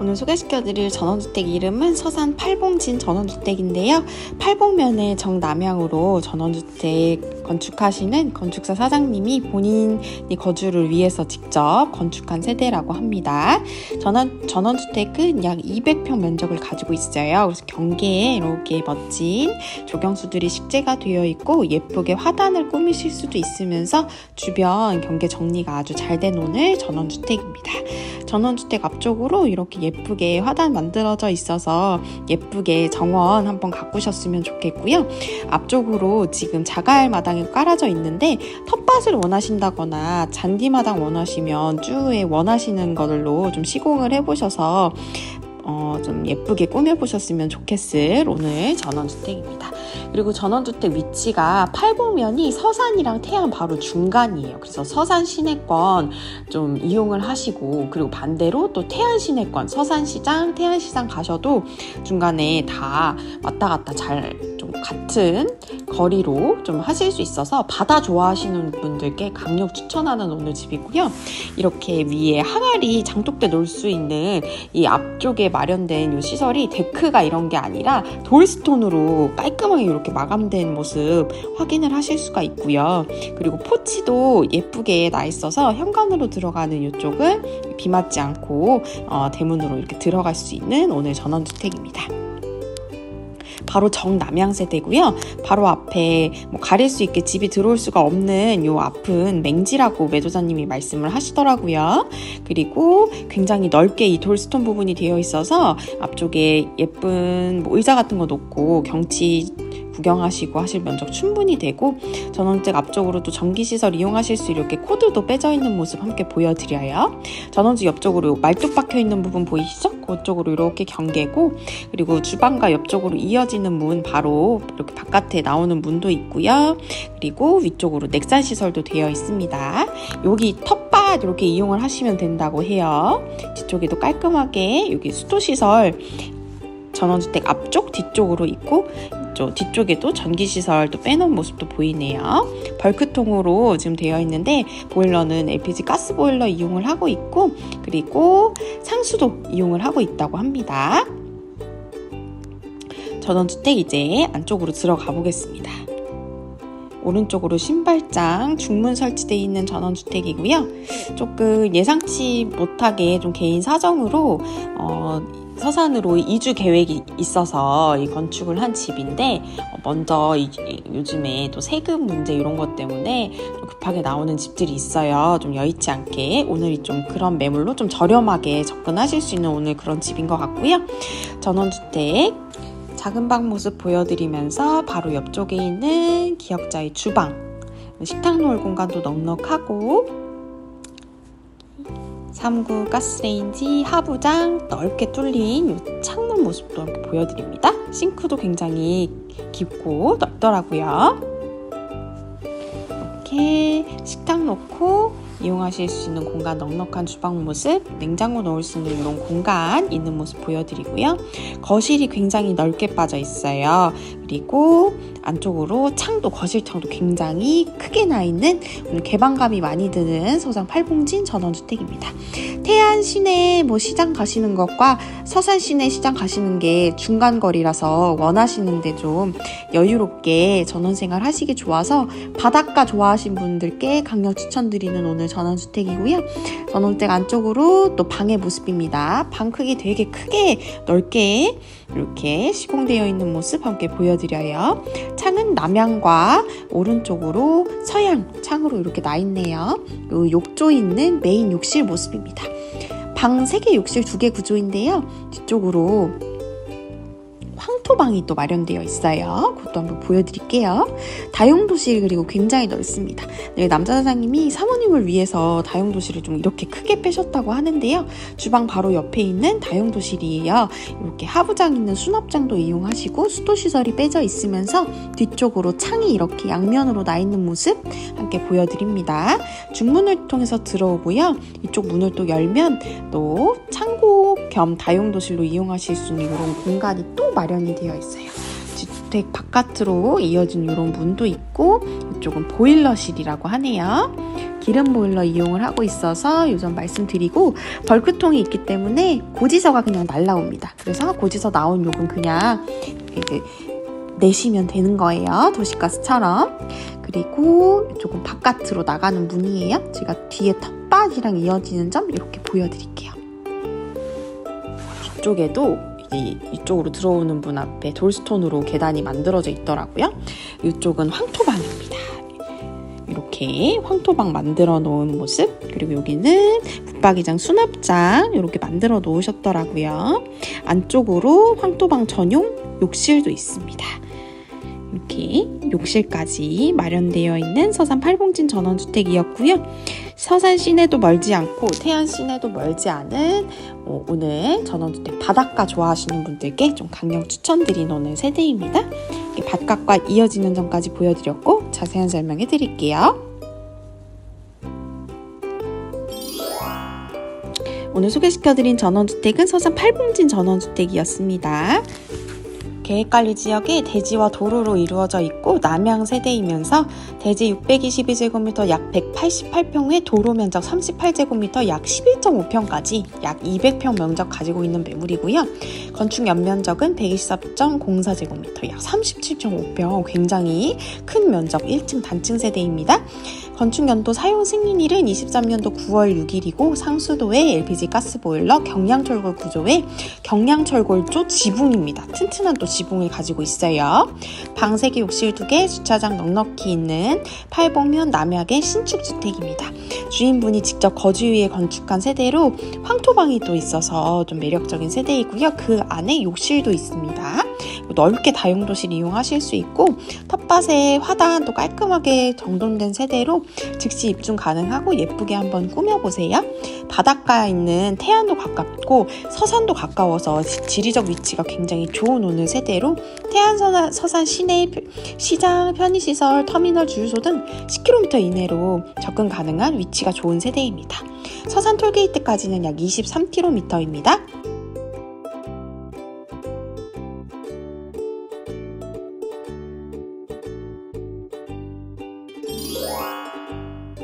오늘 소개시켜드릴 전원주택 이름은 서산 팔봉진 전원주택인데요. 팔봉면의 정남향으로 전원주택 건축하시는 건축사 사장님이 본인이 거주를 위해서 직접 건축한 세대라고 합니다. 전원, 전원주택은 약 200평 면적을 가지고 있어요. 그래서 경계에 이렇게 멋진 조경수들이 식재가 되어 있고 예쁘게 화단을 꾸미실 수도 있으면서 주변 경계 정리가 아주 잘 된 오늘 전원주택입니다. 전원주택 앞쪽으로 이렇게 예쁘게 화단 만들어져 있어서 예쁘게 정원 한번 가꾸셨으면 좋겠고요. 앞쪽으로 지금 자갈 마당이 깔아져 있는데 텃밭을 원하신다거나 잔디마당 원하시면 쭈에 원하시는 걸로 좀 시공을 해보셔서 어, 좀 예쁘게 꾸며보셨으면 좋겠을 오늘 전원주택입니다. 그리고 전원주택 위치가 팔봉면이 서산이랑 태안 바로 중간이에요. 그래서 서산 시내권 좀 이용을 하시고 그리고 반대로 또 태안 시내권 서산시장, 태안시장 가셔도 중간에 다 왔다 갔다 잘좀 같은 거리로 좀 하실 수 있어서 바다 좋아하시는 분들께 강력 추천하는 오늘 집이고요. 이렇게 위에 항아리 장독대 놓을 수 있는 이 앞쪽에 마련된 이 시설이 데크가 이런 게 아니라 돌스톤으로 깔끔하게 이렇게 마감된 모습 확인을 하실 수가 있고요. 그리고 포치도 예쁘게 나 있어서 현관으로 들어가는 이쪽은 비 맞지 않고 어, 대문으로 이렇게 들어갈 수 있는 오늘 전원주택입니다. 바로 정남향 세대고요. 바로 앞에 뭐 가릴 수 있게 집이 들어올 수가 없는 요 앞은 맹지라고 매도자님이 말씀을 하시더라고요. 그리고 굉장히 넓게 이 돌스톤 부분이 되어 있어서 앞쪽에 예쁜 뭐 의자 같은 거 놓고 경치 구경하시고 하실 면적 충분히 되고 전원주택 앞쪽으로 또 전기시설 이용하실 수 이렇게 코드도 빼져 있는 모습 함께 보여드려요. 전원주 옆쪽으로 말뚝 박혀 있는 부분 보이시죠? 그쪽으로 이렇게 경계고 그리고 주방과 옆쪽으로 이어지는 문 바로 이렇게 바깥에 나오는 문도 있고요. 그리고 위쪽으로 넥산 시설도 되어 있습니다. 여기 텃밭 이렇게 이용을 하시면 된다고 해요. 뒤쪽에도 깔끔하게 여기 수도 시설 전원주택 앞쪽 뒤쪽으로 있고 이쪽 뒤쪽에도 전기 시설 또 빼놓은 모습도 보이네요. 벌크통으로 지금 되어 있는데 보일러는 LPG 가스 보일러 이용을 하고 있고 그리고 상수도 이용을 하고 있다고 합니다. 전원주택 이제 안쪽으로 들어가 보겠습니다. 오른쪽으로 신발장 중문 설치되어 있는 전원주택이고요. 조금 예상치 못하게 좀 개인 사정으로 어, 서산으로 이주 계획이 있어서 이 건축을 한 집인데 어, 먼저 이, 요즘에 또 세금 문제 이런 것 때문에 좀 급하게 나오는 집들이 있어요. 좀 여의치 않게 오늘이 좀 그런 매물로 좀 저렴하게 접근하실 수 있는 오늘 그런 집인 것 같고요. 전원주택 작은 방 모습 보여드리면서 바로 옆쪽에 있는 기역자의 주방 식탁 놓을 공간도 넉넉하고 3구 가스레인지 하부장 넓게 뚫린 이 창문 모습도 이렇게 보여드립니다. 싱크도 굉장히 깊고 넓더라고요. 이렇게 식탁 놓고 이용하실 수 있는 공간 넉넉한 주방 모습, 냉장고 넣을 수 있는 이런 공간 있는 모습 보여드리고요. 거실이 굉장히 넓게 빠져 있어요. 그리고 안쪽으로 창도 거실 창도 굉장히 크게 나 있는 오늘 개방감이 많이 드는 소상 팔봉진 전원주택입니다. 태안 시내 뭐 시장 가시는 것과 서산 시내 시장 가시는 게 중간 거리라서 원하시는데 좀 여유롭게 전원 생활 하시기 좋아서 바닷가 좋아하신 분들께 강력 추천드리는 오늘 전원주택이고요. 전원주택 안쪽으로 또 방의 모습입니다. 방 크기 되게 크게 넓게 이렇게 시공되어 있는 모습 함께 보여드 려요. 창은 남향과 오른쪽으로 서양 창으로 이렇게 나 있네요. 요 욕조 있는 메인 욕실 모습입니다. 방 3개 욕실 2개 구조인데요. 뒤쪽으로 황토방이 또 마련되어 있어요. 그것도 한번 보여드릴게요. 다용도실 그리고 굉장히 넓습니다. 네, 남자 사장님이 사모님을 위해서 다용도실을 좀 이렇게 크게 빼셨다고 하는데요. 주방 바로 옆에 있는 다용도실이에요. 이렇게 하부장 있는 수납장도 이용하시고 수도시설이 빼져 있으면서 뒤쪽으로 창이 이렇게 양면으로 나 있는 모습 함께 보여드립니다. 중문을 통해서 들어오고요. 이쪽 문을 또 열면 또 창고 겸 다용도실로 이용하실 수 있는 이런 공간이 또 마련이 되어 있어요. 주택 바깥으로 이어진 이런 문도 있고 이쪽은 보일러실이라고 하네요. 기름 보일러 이용을 하고 있어서 요점 말씀드리고 벌크통이 있기 때문에 고지서가 그냥 날라옵니다. 그래서 고지서 나온 요금 그냥 이제 내시면 되는 거예요. 도시가스처럼. 그리고 이쪽은 바깥으로 나가는 문이에요. 제가 뒤에 텃밭이랑 이어지는 점 이렇게 보여드릴게요. 뒤쪽에도 이, 이쪽으로 들어오는 문 앞에 돌스톤으로 계단이 만들어져 있더라고요. 이쪽은 황토방입니다. 이렇게 황토방 만들어 놓은 모습 그리고 여기는 붙박이장 수납장 이렇게 만들어 놓으셨더라고요. 안쪽으로 황토방 전용 욕실도 있습니다. 이렇게 욕실까지 마련되어 있는 서산 팔봉진 전원주택이었고요. 서산 시내도 멀지 않고 태안 시내도 멀지 않은 어, 오늘 전원주택 바닷가 좋아하시는 분들께 좀 강력 추천드린 오늘 세대입니다. 바깥과 이어지는 점까지 보여드렸고 자세한 설명해 드릴게요. 오늘 소개시켜드린 전원주택은 서산 팔봉진 전원주택이었습니다. 계획관리 지역에 대지와 도로로 이루어져 있고 남양 세대이면서 대지 622제곱미터 약 188평에 도로 면적 38제곱미터 약 11.5평까지 약 200평 면적 가지고 있는 매물이고요. 건축 연면적은 124.04제곱미터 약 37.5평 굉장히 큰 면적 1층 단층 세대입니다. 건축 연도 사용 승인일은 23년도 9월 6일이고 상수도에 LPG 가스보일러 경량철골 구조에 경량철골조 지붕입니다. 튼튼한 또 지붕을 가지고 있어요. 방 3개 욕실 2개 주차장 넉넉히 있는 팔봉면 남약의 신축주택입니다. 주인분이 직접 거주 위에 건축한 세대로 황토방이 또 있어서 좀 매력적인 세대이고요. 그 안에 욕실도 있습니다. 넓게 다용도실 이용하실 수 있고 텃밭에 화단도 깔끔하게 정돈된 세대로 즉시 입주 가능하고 예쁘게 한번 꾸며보세요. 바닷가에 있는 태안도 가깝고 서산도 가까워서 지- 지리적 위치가 굉장히 좋은 오늘 세대로 태안 서산, 서산 시내 표- 시장, 편의시설, 터미널 주유소 등 10km 이내로 접근 가능한 위치가 좋은 세대입니다. 서산 톨게이트까지는 약 23km입니다.